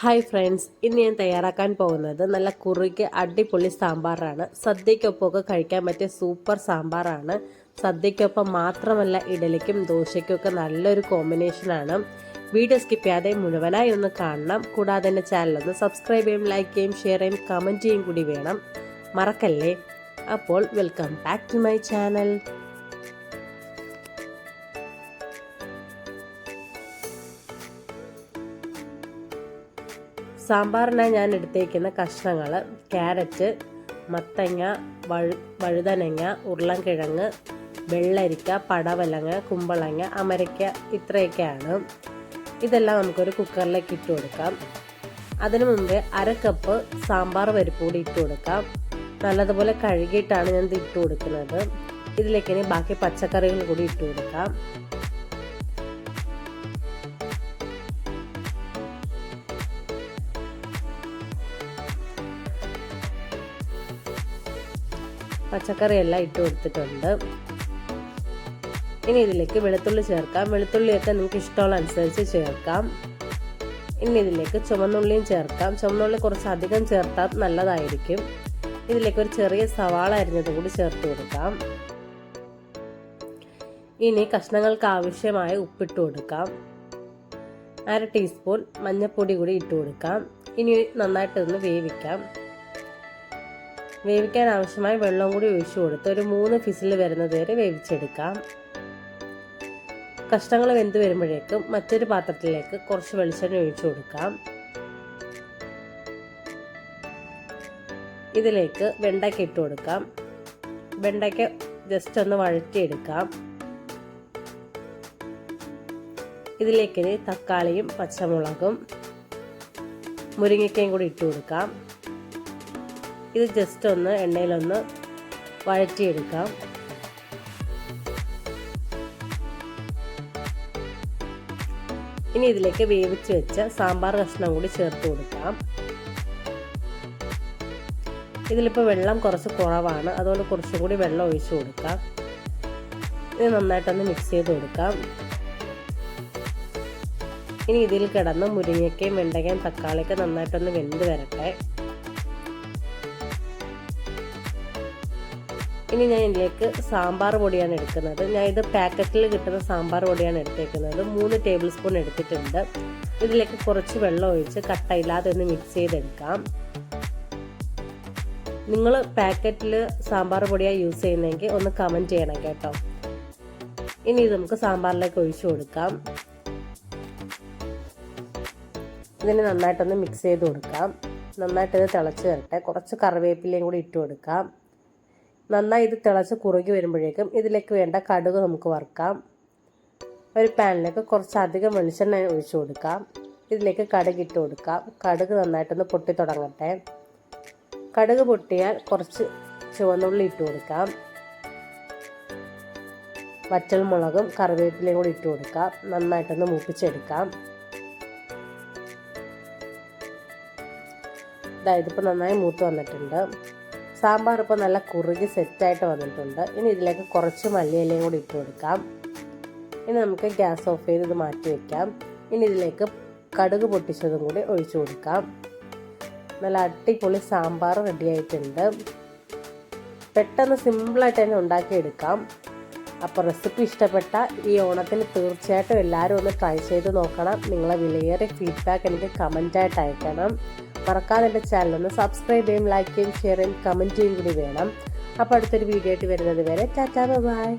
Hi friends ഇന്ന് ഞാൻ തയ്യാറാക്കാൻ പോകുന്നത് നല്ല കുറുക്ക് അടിപൊളി സാമ്പാറാണ്. സദ്യക്കൊപ്പമൊക്കെ കഴിക്കാൻ പറ്റിയ സൂപ്പർ സാമ്പാറാണ്. സദ്യക്കൊപ്പം മാത്രമല്ല ഇഡലിക്കും ദോശയ്ക്കൊക്കെ നല്ലൊരു കോമ്പിനേഷനാണ് വീഡിയോ സ്കിപ്പ് ചെയ്യാതെ മുഴുവനായി ഒന്ന് കാണണം. കൂടാതെ എന്റെ ചാനലൊന്ന് സബ്സ്ക്രൈബ് ചെയ്യും ലൈക്ക് ചെയ്യും ഷെയർ ചെയ്യും കമന്റ് ചെയ്യും കൂടി വേണം. മറക്കല്ലേ? അപ്പോൾ welcome back to my channel സാമ്പാറിനായി ഞാൻ എടുത്തേക്കുന്ന കഷ്ണങ്ങൾ ക്യാരറ്റ് മത്തങ്ങ വഴു വഴുതനങ്ങ ഉരുളൻകിഴങ്ങ് വെള്ളരിക്ക പടവലങ്ങ കുമ്പളങ്ങ അമരയ്ക്ക ഇത്രയൊക്കെയാണ്. ഇതെല്ലാം നമുക്കൊരു കുക്കറിലേക്ക് ഇട്ട് കൊടുക്കാം. അതിനു മുമ്പേ അര കപ്പ് സാമ്പാർ പരിപ്പ് കൂടി ഇട്ട് കൊടുക്കാം. നല്ലതുപോലെ കഴുകിയിട്ടാണ് ഞാൻ ഇത് ഇട്ട് കൊടുക്കുന്നത്. ഇതിലേക്ക് ഇനി ബാക്കി പച്ചക്കറികൾ കൂടി ഇട്ട് കൊടുക്കാം. പച്ചക്കറിയെല്ലാം ഇട്ട് കൊടുത്തിട്ടുണ്ട്. ഇനി ഇതിലേക്ക് വെളുത്തുള്ളി ചേർക്കാം. വെളുത്തുള്ളിയൊക്കെ നിങ്ങൾക്ക് ഇഷ്ടമുള്ള അനുസരിച്ച് ചേർക്കാം. ഇനി ഇതിലേക്ക് ചുമന്നുള്ളിയും ചേർക്കാം. ചുമന്നുള്ളി കുറച്ച് അധികം ചേർത്താൽ നല്ലതായിരിക്കും. ഇതിലേക്ക് ഒരു ചെറിയ സവാള അരിഞ്ഞത് കൂടി ചേർത്ത് കൊടുക്കാം. ഇനി കഷ്ണങ്ങൾക്ക് ആവശ്യമായ ഉപ്പിട്ട് കൊടുക്കാം. അര ടീസ്പൂൺ മഞ്ഞൾപ്പൊടി കൂടി ഇട്ട് കൊടുക്കാം. ഇനി നന്നായിട്ടൊന്ന് വേവിക്കാം. വേവിക്കാൻ ആവശ്യമായ വെള്ളം കൂടി ഒഴിച്ചു കൊടുത്ത് ഒരു മൂന്ന് ഫിസിൽ വരുന്നത് വരെ വേവിച്ചെടുക്കാം. കഷ്ണങ്ങൾ വെന്ത് വരുമ്പോഴേക്കും മറ്റൊരു പാത്രത്തിലേക്ക് കുറച്ച് വെളിച്ചെണ്ണ ഒഴിച്ചു കൊടുക്കാം. ഇതിലേക്ക് വെണ്ടയ്ക്ക ഇട്ട് കൊടുക്കാം. വെണ്ടയ്ക്ക ജസ്റ്റ് ഒന്ന് വഴറ്റിയെടുക്കാം. ഇതിലേക്കിനി തക്കാളിയും പച്ചമുളകും മുരിങ്ങയ്ക്കയും കൂടി ഇട്ട് കൊടുക്കാം. ഇത് ജസ്റ്റ് ഒന്ന് എണ്ണയിലൊന്ന് വഴറ്റിയെടുക്കാം. ഇനി ഇതിലേക്ക് വേവിച്ച് വെച്ച സാമ്പാർ കഷ്ണം കൂടി ചേർത്ത് കൊടുക്കാം. ഇതിലിപ്പോൾ വെള്ളം കുറച്ച് കുറവാണ്. അതുകൊണ്ട് കുറച്ചും കൂടി വെള്ളം ഒഴിച്ചു കൊടുക്കാം. ഇത് നന്നായിട്ടൊന്ന് മിക്സ് ചെയ്ത് കൊടുക്കാം. ഇനി ഇതിൽ കിടന്ന് മുരിങ്ങയ്ക്കയും വെണ്ടയ്ക്കയും തക്കാളിയൊക്കെ നന്നായിട്ടൊന്ന് വെന്ത് വരട്ടെ. ഇനി ഞാൻ ഇതിലേക്ക് സാമ്പാർ പൊടിയാണ് എടുക്കുന്നത്. ഞാൻ ഇത് പാക്കറ്റിൽ കിട്ടുന്ന സാമ്പാർ പൊടിയാണ് എടുത്തേക്കുന്നത്. മൂന്ന് ടേബിൾ സ്പൂൺ എടുത്തിട്ടുണ്ട്. ഇതിലേക്ക് കുറച്ച് വെള്ളം ഒഴിച്ച് കട്ടയില്ലാതെ ഒന്ന് മിക്സ് ചെയ്തെടുക്കാം. നിങ്ങൾ പാക്കറ്റിൽ സാമ്പാർ പൊടിയാണ് യൂസ് ചെയ്യുന്നതെങ്കിൽ ഒന്ന് കമന്റ് ചെയ്യണം കേട്ടോ. ഇനി ഇത് നമുക്ക് സാമ്പാറിലേക്ക് ഒഴിച്ചു കൊടുക്കാം. ഇതിനെ നന്നായിട്ടൊന്ന് മിക്സ് ചെയ്ത് കൊടുക്കാം. നന്നായിട്ട് ഇത് തിളച്ച് വരട്ടെ. കുറച്ച് കറിവേപ്പിലയും കൂടി ഇട്ട് കൊടുക്കാം. നന്നായി ഇത് തിളച്ച് കുറുകി വരുമ്പോഴേക്കും ഇതിലേക്ക് വേണ്ട കടുക് നമുക്ക് വറുക്കാം. ഒരു പാനിലേക്ക് കുറച്ച് അധികം വെളിച്ചെണ്ണ ഒഴിച്ചു കൊടുക്കാം. ഇതിലേക്ക് കടുക് ഇട്ട് കൊടുക്കാം. കടുക് നന്നായിട്ടൊന്ന് പൊട്ടി തുടങ്ങട്ടെ. കടുക് പൊട്ടിയാൽ കുറച്ച് ചുവന്നുള്ളി ഇട്ട് കൊടുക്കാം. വറ്റൽമുളകും കറിവേപ്പിലയും കൂടി ഇട്ട് കൊടുക്കാം. നന്നായിട്ടൊന്ന് മൂപ്പിച്ചെടുക്കാം. ഇതാ ഇതിപ്പോൾ നന്നായി മൂത്ത് വന്നിട്ടുണ്ട്. സാമ്പാർ ഇപ്പോൾ നല്ല കുറുകി സെറ്റായിട്ട് വന്നിട്ടുണ്ട്. ഇനി ഇതിലേക്ക് കുറച്ച് മല്ലിയിലയും കൂടി ഇട്ട് കൊടുക്കാം. ഇനി നമുക്ക് ഗ്യാസ് ഓഫ് ചെയ്ത് ഇത് മാറ്റി വയ്ക്കാം ഇനി ഇതിലേക്ക് കടുക് പൊട്ടിച്ചതും കൂടി ഒഴിച്ചു കൊടുക്കാം. നല്ല അടിപൊളി സാമ്പാർ റെഡിയായിട്ടുണ്ട് പെട്ടെന്ന് സിമ്പിളായിട്ട് തന്നെ ഉണ്ടാക്കിയെടുക്കാം. അപ്പോൾ റെസിപ്പി ഇഷ്ടപ്പെട്ട ഈ ഓണത്തിന് തീർച്ചയായിട്ടും എല്ലാവരും ഒന്ന് ട്രൈ ചെയ്ത് നോക്കണം. നിങ്ങളെ വിലയേറിയ ഫീഡ്ബാക്ക് എനിക്ക് കമന്റായിട്ട് അയക്കണം. മറക്കാതെ ചാനൽ ഒന്ന് സബ്സ്ക്രൈബ് ചെയ്യും ലൈക്ക് ചെയ്യും ഷെയർ ചെയ്യും കമന്റ് ചെയ്യും കൂടി വേണം. അപ്പോൾ അടുത്തൊരു വീഡിയോ ആയിട്ട് വരുന്നത് വരെ ടാറ്റാ ബൈ.